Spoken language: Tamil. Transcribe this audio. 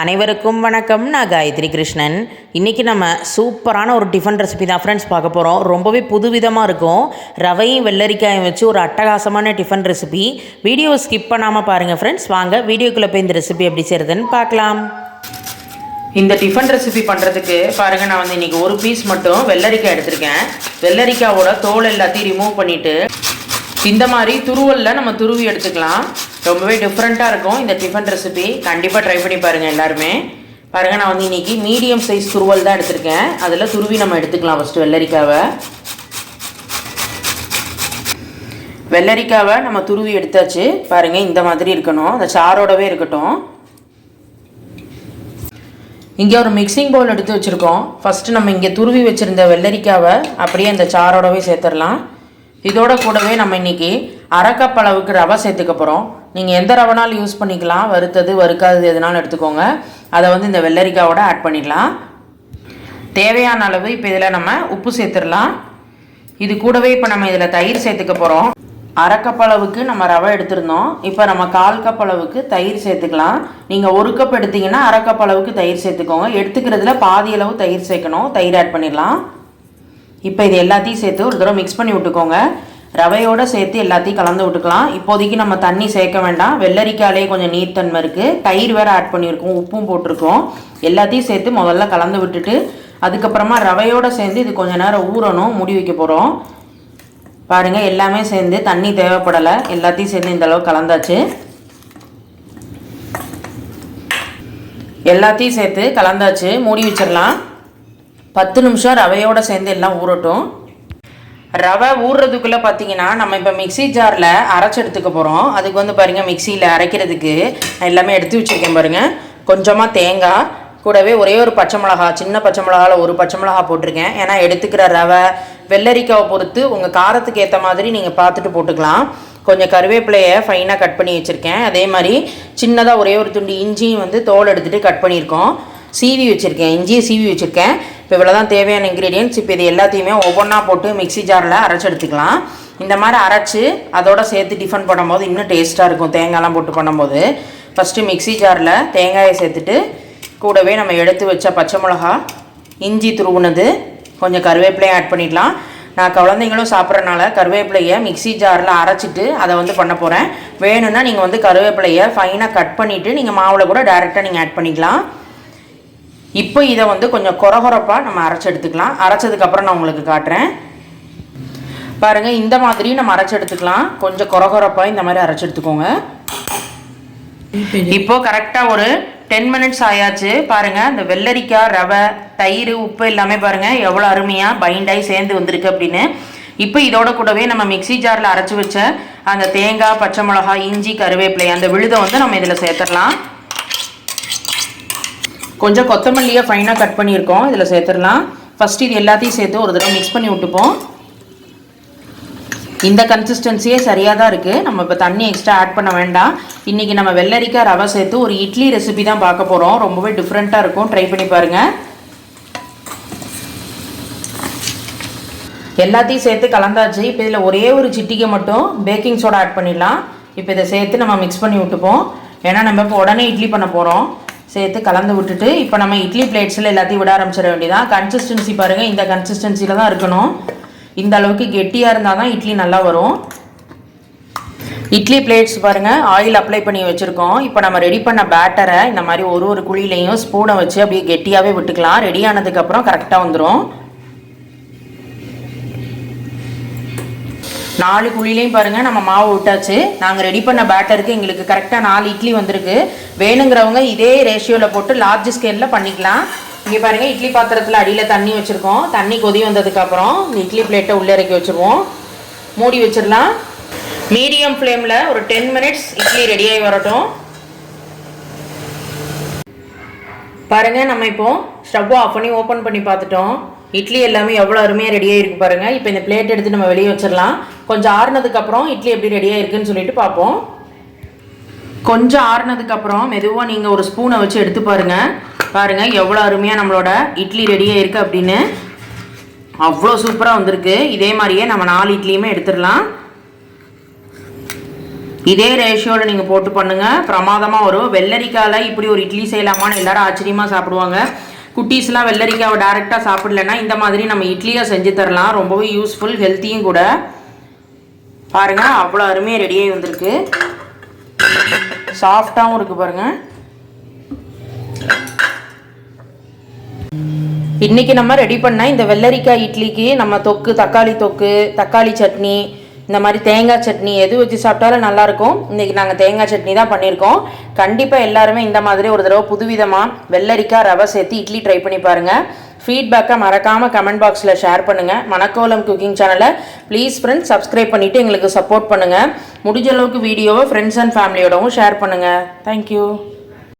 அனைவருக்கும் வணக்கம். நான் காயத்ரி கிருஷ்ணன். இன்றைக்கி நம்ம சூப்பரான ஒரு டிஃபன் ரெசிபி தான் ஃப்ரெண்ட்ஸ் பார்க்க போகிறோம் ரொம்பவே புதுவிதமாக இருக்கும். ரவையும் வெள்ளரிக்காயும் வச்சு ஒரு அட்டகாசமான டிஃபன் ரெசிபி. வீடியோ ஸ்கிப் பண்ணாமல் பாருங்கள் ஃப்ரெண்ட்ஸ் வாங்க வீடியோக்குள்ளே போய் இந்த ரெசிபி எப்படி செய்கிறதுன்னு பார்க்கலாம். இந்த டிஃபன் ரெசிபி பண்ணுறதுக்கு பாருங்கள் நான் வந்து இன்றைக்கி ஒரு பீஸ் மட்டும் வெள்ளரிக்காய் எடுத்திருக்கேன். வெள்ளரிக்காவோட தோல் எல்லாத்தையும் ரிமூவ் பண்ணிவிட்டு இந்த மாதிரி துருவலில் நம்ம துருவி எடுத்துக்கலாம். ரொம்பவே டிஃப்ரெண்ட்டாக இருக்கும் இந்த டிஃபன் ரெசிபி கண்டிப்பாக ட்ரை பண்ணி பாருங்கள் எல்லாருமே. பாருங்கள் நான் வந்து இன்றைக்கி மீடியம் சைஸ் துருவல் தான் எடுத்திருக்கேன். அதில் துருவி நம்ம எடுத்துக்கலாம் ஃபஸ்ட்டு வெள்ளரிக்காவை. வெள்ளரிக்காவை நம்ம துருவி எடுத்தாச்சு. பாருங்கள் இந்த மாதிரி இருக்கணும். அந்த சாரோடவே இருக்கட்டும். இங்கே ஒரு மிக்சிங் பவுல் எடுத்து வச்சுருக்கோம். ஃபஸ்ட்டு நம்ம இங்கே துருவி வச்சுருந்த வெள்ளரிக்காவை அப்படியே அந்த சாரோடவே சேர்த்துடலாம். இதோட கூடவே நம்ம இன்றைக்கி அரை அளவுக்கு ரவை சேர்த்துக்க போகிறோம் நீங்கள் எந்த ரவைனாலும் யூஸ் பண்ணிக்கலாம். வறுத்தது வறுக்காதது எதுனாலும் எடுத்துக்கோங்க. அதை வந்து இந்த வெள்ளரிக்காவோட ஆட் பண்ணிடலாம். தேவையான அளவு இப்போ இதில் நம்ம உப்பு சேர்த்துடலாம். இது கூடவே இப்போ நம்ம இதில் தயிர் சேர்த்துக்க போகிறோம் அரை கப் அளவுக்கு நம்ம ரவை எடுத்திருந்தோம். இப்போ நம்ம கால் கப் அளவுக்கு தயிர் சேர்த்துக்கலாம். நீங்கள் ஒரு கப் எடுத்தீங்கன்னா அரை கப் அளவுக்கு தயிர் சேர்த்துக்கோங்க. எடுத்துக்கிறதுல பாதி அளவு தயிர் சேர்க்கணும். தயிர் ஆட் பண்ணிடலாம். இப்போ இது எல்லாத்தையும் சேர்த்து ஒரு தடவை மிக்ஸ் பண்ணி விட்டுக்கோங்க. ரவையோடு சேர்த்து எல்லாத்தையும் கலந்து விட்டுக்கலாம். இப்போதைக்கு நம்ம தண்ணி சேர்க்க வேண்டாம். வெள்ளரிக்காலே கொஞ்சம் நீர்த்தன்மை இருக்குது தயிர் வேறு ஆட் பண்ணியிருக்கோம். உப்பும் போட்டிருக்கோம். எல்லாத்தையும் சேர்த்து முதல்ல கலந்து விட்டுட்டு அதுக்கப்புறமா ரவையோடு சேர்ந்து இது கொஞ்சம் நேரம் ஊறணும். மூடி வைக்க போகிறோம் பாருங்கள் எல்லாமே சேர்ந்து தண்ணி தேவைப்படலை. எல்லாத்தையும் சேர்ந்து இந்த அளவு கலந்தாச்சு. எல்லாத்தையும் சேர்த்து கலந்தாச்சு. மூடி வச்சிடலாம். பத்து நிமிஷம் ரவையோடு சேர்ந்து எல்லாம் ஊறட்டும். ரவை ஊறுறதுக்குள்ளே பார்த்தீங்கன்னா நம்ம இப்போ மிக்ஸி ஜாரில் அரைச்சி எடுத்துக்க போகிறோம் அதுக்கு வந்து பாருங்கள் மிக்சியில் அரைக்கிறதுக்கு எல்லாமே எடுத்து வச்சுருக்கேன் பாருங்கள் கொஞ்சமாக தேங்காய் கூடவே ஒரே ஒரு பச்சை மிளகா சின்ன பச்சை மிளகாவில் ஒரு பச்சை மிளகா போட்டிருக்கேன். ஏன்னா எடுத்துக்கிற ரவை வெள்ளரிக்காவை பொறுத்து உங்கள் காரத்துக்கு ஏற்ற மாதிரி நீங்கள் பார்த்துட்டு போட்டுக்கலாம். கொஞ்சம் கருவேப்பிலையை ஃபைனாக கட் பண்ணி வச்சுருக்கேன். அதே மாதிரி சின்னதாக ஒரே ஒரு துண்டு இஞ்சியும் வந்து தோல் எடுத்துகிட்டு கட் பண்ணியிருக்கோம். சீவி வச்சுருக்கேன். இஞ்சியை சீவி வச்சுருக்கேன். இப்போ இவ்வளோ தான் தேவையான இன்க்ரீடியன்ட்ஸ் இப்போ இது எல்லாத்தையுமே ஒவ்வொன்றா போட்டு மிக்ஸி ஜாரில் அரைச்சி எடுத்துக்கலாம். இந்த மாதிரி அரைச்சி அதோட சேர்த்து டிஃபன் பண்ணும்போது இன்னும் டேஸ்ட்டாக இருக்கும். தேங்காய்லாம் போட்டு பண்ணும்போது. ஃபஸ்ட்டு மிக்ஸி ஜாரில் தேங்காயை சேர்த்துட்டு கூடவே நம்ம எடுத்து வச்ச பச்சை மிளகா இஞ்சி துருவுனது கொஞ்சம் கருவேப்பிலையும் ஆட் பண்ணிடலாம் நான் குழந்தைங்களும் சாப்பிட்றனால கருவேப்பிலையை மிக்ஸி ஜாரில் அரைச்சிட்டு அதை வந்து பண்ண போகிறேன் வேணும்னா நீங்கள் வந்து கருவேப்பிலையை ஃபைனாக கட் பண்ணிவிட்டு நீங்கள் மாவில் கூட டேரெக்டாக நீங்கள் ஆட் பண்ணிக்கலாம். இப்போ இதை வந்து கொஞ்சம் கொரகொரப்பாக நம்ம அரைச்சி எடுத்துக்கலாம் அரைச்சதுக்கப்புறம் நான் உங்களுக்கு காட்டுறேன். பாருங்கள் இந்த மாதிரி நம்ம அரைச்சி எடுத்துக்கலாம் கொஞ்சம் கொரகொரப்பாக இந்த மாதிரி அரைச்சி எடுத்துக்கோங்க இப்போ கரெக்டாக ஒரு டென் மினிட்ஸ் ஆயாச்சு. பாருங்கள் இந்த வெள்ளரிக்காய் ரவை தயிர் உப்பு எல்லாமே பாருங்கள் எவ்வளோ அருமையாக பைண்டாகி சேர்ந்து வந்திருக்கு அப்படின்னு. இப்போ இதோட கூடவே நம்ம மிக்ஸி ஜாரில் அரைச்சி வச்ச அந்த தேங்காய் பச்சை மிளகாய் இஞ்சி கருவேப்பிலை அந்த விழுதை வந்து நம்ம இதில் சேர்த்துடலாம். கொஞ்சம் கொத்தமல்லியை ஃபைனாக கட் பண்ணியிருக்கோம். இதில் சேர்த்துடலாம். ஃபஸ்ட்டு இது எல்லாத்தையும் சேர்த்து ஒரு தடவை மிக்ஸ் பண்ணி விட்டுப்போம். இந்த கன்சிஸ்டன்சியே சரியாக தான் இருக்குது நம்ம இப்போ தண்ணி எக்ஸ்ட்ரா ஆட் பண்ண வேண்டாம். இன்றைக்கி நம்ம வெள்ளரிக்காய் ரவை சேர்த்து ஒரு இட்லி ரெசிபி தான் பார்க்க போகிறோம் ரொம்பவே டிஃப்ரெண்ட்டாக இருக்கும். ட்ரை பண்ணி பாருங்கள் எல்லாத்தையும் சேர்த்து கலந்தாச்சு. இப்போ இதில் ஒரே ஒரு சிட்டிக்கை மட்டும் பேக்கிங் சோடா ஆட் பண்ணிடலாம். இப்போ இதை சேர்த்து நம்ம மிக்ஸ் பண்ணி விட்டுப்போம். ஏன்னா நம்ம இப்போ உடனே இட்லி பண்ண போகிறோம் சேர்த்து கலந்து விட்டுட்டு இப்போ நம்ம இட்லி பிளேட்ஸில் எல்லாத்தையும் விட ஆரம்பிச்சிட வேண்டியதான் கன்சிஸ்டன்சி பாருங்கள் இந்த கன்சிஸ்டன்சியில் தான் இருக்கணும். இந்த அளவுக்கு கெட்டியாக இருந்தால் தான் இட்லி நல்லா வரும். இட்லி பிளேட்ஸ் பாருங்கள் ஆயில் அப்ளை பண்ணி வச்சுருக்கோம். இப்போ நம்ம ரெடி பண்ண பேட்டரை இந்த மாதிரி ஒரு ஒரு குழியிலையும் ஸ்பூனை வச்சு அப்படியே கெட்டியாகவே விட்டுக்கலாம். ரெடி ஆனதுக்கப்புறம் கரெக்டாக வந்துடும் நாலு குழிலையும் பாருங்கள் நம்ம மாவு விட்டாச்சு. நாங்கள் ரெடி பண்ண பேட்டருக்கு எங்களுக்கு கரெக்டாக நாலு இட்லி வந்திருக்கு. வேணுங்கிறவங்க இதே ரேஷியோவில் போட்டு லார்ஜ் ஸ்கேலில் பண்ணிக்கலாம். இங்கே பாருங்கள் இட்லி பாத்திரத்தில் அடியில் தண்ணி வச்சுருக்கோம். தண்ணி கொதி வந்ததுக்கப்புறம் இந்த இட்லி பிளேட்டை உள்ளே இறக்கி வச்சுருவோம். மூடி வச்சிடலாம். மீடியம் ஃப்ளேமில் ஒரு டென் மினிட்ஸ் இட்லி ரெடியாகி வரட்டும். பாருங்கள் நம்ம இப்போ ஸ்டவ் ஆஃப் பண்ணி ஓப்பன் பண்ணி பார்த்துட்டோம். இட்லி எல்லாமே எவ்வளோ அருமையாக ரெடியாக இருக்குது பாருங்கள் இப்போ இந்த பிளேட் எடுத்து நம்ம வெளியே வச்சிடலாம். கொஞ்சம் ஆறுனதுக்கப்புறம் இட்லி எப்படி ரெடியாக இருக்குன்னு சொல்லிட்டு பார்ப்போம். கொஞ்சம் ஆறுனதுக்கப்புறம் மெதுவாக நீங்கள் ஒரு ஸ்பூனை வச்சு எடுத்து பாருங்கள் பாருங்கள் எவ்வளோ அருமையாக நம்மளோட இட்லி ரெடியாக இருக்குது அப்படின்னு. அவ்வளோ சூப்பராக வந்திருக்கு. இதே மாதிரியே நம்ம நாலு இட்லியுமே எடுத்துடலாம். இதே ரேஷியோவில் நீங்கள் போட்டு பண்ணுங்கள் பிரமாதமாக வரும். வெள்ளரிக்காயில் இப்படி ஒரு இட்லி செய்யலாமான்னு எல்லாரும் ஆச்சரியமாக சாப்பிடுவாங்க. குட்டீஸ்லாம் வெள்ளரிக்காவை டேரெக்டாக சாப்பிடலன்னா இந்த மாதிரி நம்ம இட்லியாக செஞ்சு தரலாம். ரொம்பவே யூஸ்ஃபுல் ஹெல்த்தியும் கூட. பாருங்கள் அவ்வளோ அருமையாக ரெடியாகி வந்திருக்கு. சாஃப்டாகவும் இருக்குது பாருங்கள் இன்றைக்கி நம்ம ரெடி பண்ண இந்த வெள்ளரிக்காய் இட்லிக்கு நம்ம தொக்கு தக்காளி தொக்கு தக்காளி சட்னி இந்த மாதிரி தேங்காய் சட்னி எது வச்சு சாப்பிட்டாலும் நல்லாயிருக்கும். இன்றைக்கி நாங்கள் தேங்காய் சட்னி தான் பண்ணியிருக்கோம். கண்டிப்பாக எல்லாருமே இந்த மாதிரி ஒரு தடவை புதுவிதமாக வெள்ளரிக்காய் ரவை சேர்த்து இட்லி ட்ரை பண்ணி பாருங்கள் ஃபீட்பேக்கை மறக்காமல் கமெண்ட் பாக்ஸில் ஷேர் பண்ணுங்கள் மணக்கோலம் குக்கிங் சேனலை ப்ளீஸ் ஃப்ரெண்ட்ஸ் சப்ஸ்கிரைப் பண்ணிவிட்டு எங்களுக்கு சப்போர்ட் பண்ணுங்கள் முடிஞ்ச அளவுக்கு வீடியோவை ஃப்ரெண்ட்ஸ் அண்ட் ஃபேமிலியோடவும் ஷேர் பண்ணுங்கள் தேங்க்யூ